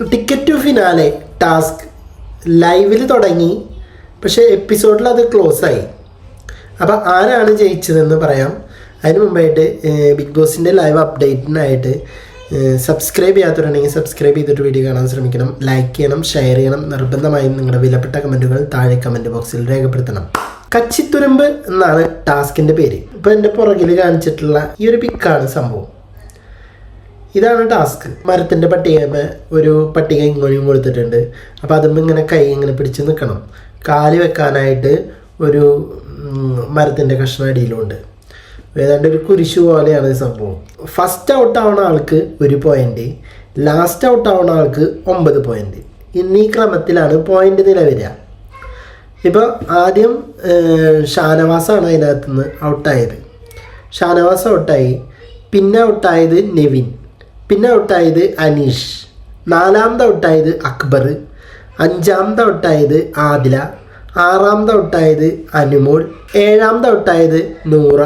Ticket to finale task ലൈവിൽ തുടങ്ങി. പക്ഷേ എപ്പിസോഡിൽ അത് ക്ലോസ് ആയി അപ്പോൾ ആരാണ് ജയിച്ചതെന്ന് പറയാം. അതിന് മുമ്പായിട്ട് ബിഗ് ബോസിന്റെ ലൈവ് അപ്ഡേറ്റിനായിട്ട് സബ്സ്ക്രൈബ് ചെയ്യാത്തവരുണ്ടെങ്കിൽ സബ്സ്ക്രൈബ് ചെയ്തിട്ട് വീഡിയോ കാണാൻ ശ്രമിക്കണം. ലൈക്ക് ചെയ്യണം ഷെയർ ചെയ്യണം. നിർബന്ധമായും നിങ്ങളുടെ വിലപ്പെട്ട കമന്റുകൾ താഴെ കമന്റ് ബോക്സിൽ രേഖപ്പെടുത്തണം. കച്ചിത്തുരുമ്പ് എന്നാണ് ടാസ്കിന്റെ പേര്. ഇപ്പോൾ എന്റെ പുറകിൽ കാണിച്ചിട്ടുള്ള ഈ ഒരു പിക്കാണ് സംഭവം. ഇതാണ് ടാസ്ക്. മരത്തിന്റെ പട്ടികമേ ഒരു പട്ടിക ഇങ്ങോട്ടും കൊടുത്തിട്ടുണ്ട് അപ്പോൾ അതുമ്പോൾ ഇങ്ങനെ കൈ ഇങ്ങനെ പിടിച്ച് നിൽക്കണം കാൽ വെക്കാനായിട്ട് ഒരു മരത്തിന്റെ കഷ്ണം അടിയിലുണ്ട്. ഏതാണ്ട് ഒരു കുരിശു പോലെയാണ് ഈ സംഭവം. ഫസ്റ്റ് ഔട്ട് ആവുന്ന ആൾക്ക് ഒരു പോയിന്റ് ലാസ്റ്റ് ഔട്ട് ആവുന്ന ആൾക്ക് ഒമ്പത് പോയിന്റ് എന്നീ ക്രമത്തിലാണ് പോയിന്റ് നില വരിക. ഇപ്പോൾ ആദ്യം ഷാനവാസാണ് അതിനകത്ത് നിന്ന് ഔട്ടായത് ഷാനവാസ് ഔട്ടായി പിന്നെ ഔട്ടായത് നെവിൻ. പിന്നെ ഔട്ടായത് അനീഷ്. നാലാമത് ഔട്ടായത് അക്ബർ. അഞ്ചാമത് ഔട്ടായത് ആദില. ആറാമത് ഔട്ടായത് അനുമോൾ. ഏഴാമത് ഔട്ടായത് നൂറ.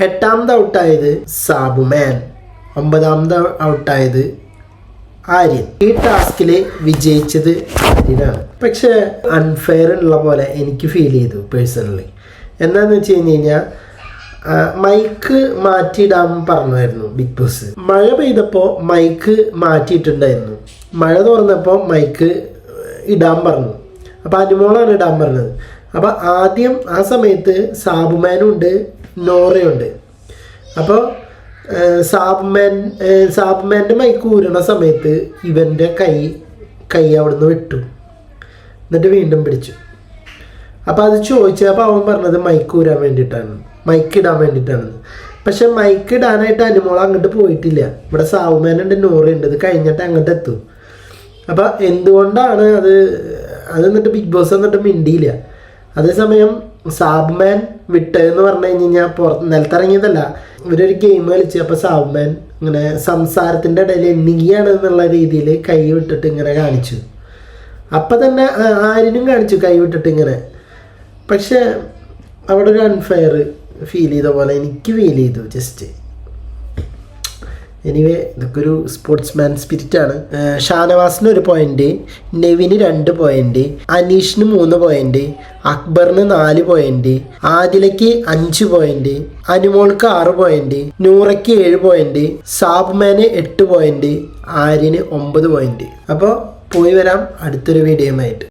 എട്ടാമത് ഔട്ടായത് സാബുമാൻ. ഒമ്പതാമത് ഔട്ടായത് ആര്യൻ. ഈ ടാസ്കിൽ വിജയിച്ചത് ആര്യനാണ്. പക്ഷേ അൺഫെയർ ഉള്ള പോലെ എനിക്ക് ഫീൽ ചെയ്തു പേഴ്സണലി എന്താണെന്ന് വെച്ച് കഴിഞ്ഞ് കഴിഞ്ഞാൽ മൈക്ക് മാറ്റിയിടാൻ പറഞ്ഞായിരുന്നു ബിഗ് ബോസ് മഴ പെയ്തപ്പോൾ മൈക്ക് മാറ്റിയിട്ടുണ്ടായിരുന്നു. മഴ തുറന്നപ്പോൾ മൈക്ക് ഇടാൻ പറഞ്ഞു. അപ്പോൾ അനുമോളാണ് ഇടാൻ പറഞ്ഞത്. അപ്പോൾ ആദ്യം ആ സമയത്ത് സാബുമാനും ഉണ്ട് നോറയുണ്ട്. അപ്പോൾ സാബ്മാൻ സാബ്മാന്റെ മൈക്ക് ഊരണ സമയത്ത് ഇവന്റെ കൈ കൈ അവിടുന്ന് വിട്ടു. എന്നിട്ട് വീണ്ടും പിടിച്ചു. അപ്പോൾ അത് ചോദിച്ചപ്പോൾ അവൻ പറഞ്ഞത് മൈക്ക് ഊരാൻ വേണ്ടിയിട്ടാണ്. മൈക്ക് വേണ്ടിയിട്ടാണ് പക്ഷെ മൈക്ക് ഇടാനായിട്ട് അനുമോൾ അങ്ങോട്ട് പോയിട്ടില്ല. ഇവിടെ സാവുമേനുണ്ട് നൂറുണ്ട്. ഇത് കഴിഞ്ഞിട്ട് അങ്ങോട്ട് എത്തും. അപ്പം എന്തുകൊണ്ടാണ് അത് അത് എന്നിട്ട് ബിഗ് ബോസ് എന്നിട്ട് മിണ്ടിയില്ല? അതേസമയം സാബ്മാൻ വിട്ടതെന്ന് പറഞ്ഞു കഴിഞ്ഞ് കഴിഞ്ഞാൽ പുറത്ത് നിലത്തിറങ്ങിയതല്ല. ഇവരൊരു ഗെയിം കളിച്ച് അപ്പോൾ സാബ്മാൻ ഇങ്ങനെ സംസാരത്തിന്റെ ഇടയിൽ എണ്ണിയാണ് എന്നുള്ള രീതിയിൽ കൈ വിട്ടിട്ട് ഇങ്ങനെ കാണിച്ചു. അപ്പം തന്നെ ആരിനും കാണിച്ചു കൈ വിട്ടിട്ട് ഇങ്ങനെ. പക്ഷേ അവിടെ ഒരു അൺഫെയർ ഫീൽ ചെയ്ത പോലെ എനിക്ക് ഫീൽ ചെയ്തു ജസ്റ്റ് എനിവേ ഇതൊക്കെ ഒരു സ്പോർട്സ്മാൻ സ്പിരിറ്റ് ആണ്. ഷാനവാസിന് ഒരു പോയിന്റ് നെവിന് രണ്ട് പോയിന്റ് അനീഷിന് മൂന്ന് പോയിന്റ് അക്ബറിന് നാല് പോയിന്റ് ആദിലയ്ക്ക് അഞ്ച് പോയിന്റ് അനുമോൾക്ക് ആറ് പോയിന്റ് നൂറയ്ക്ക് ഏഴ് പോയിന്റ് സാബ്മാന് എട്ട് പോയിന്റ് ആര്യന് ഒമ്പത് പോയിന്റ് അപ്പോൾ പോയി വരാം അടുത്തൊരു വീഡിയോയുമായിട്ട്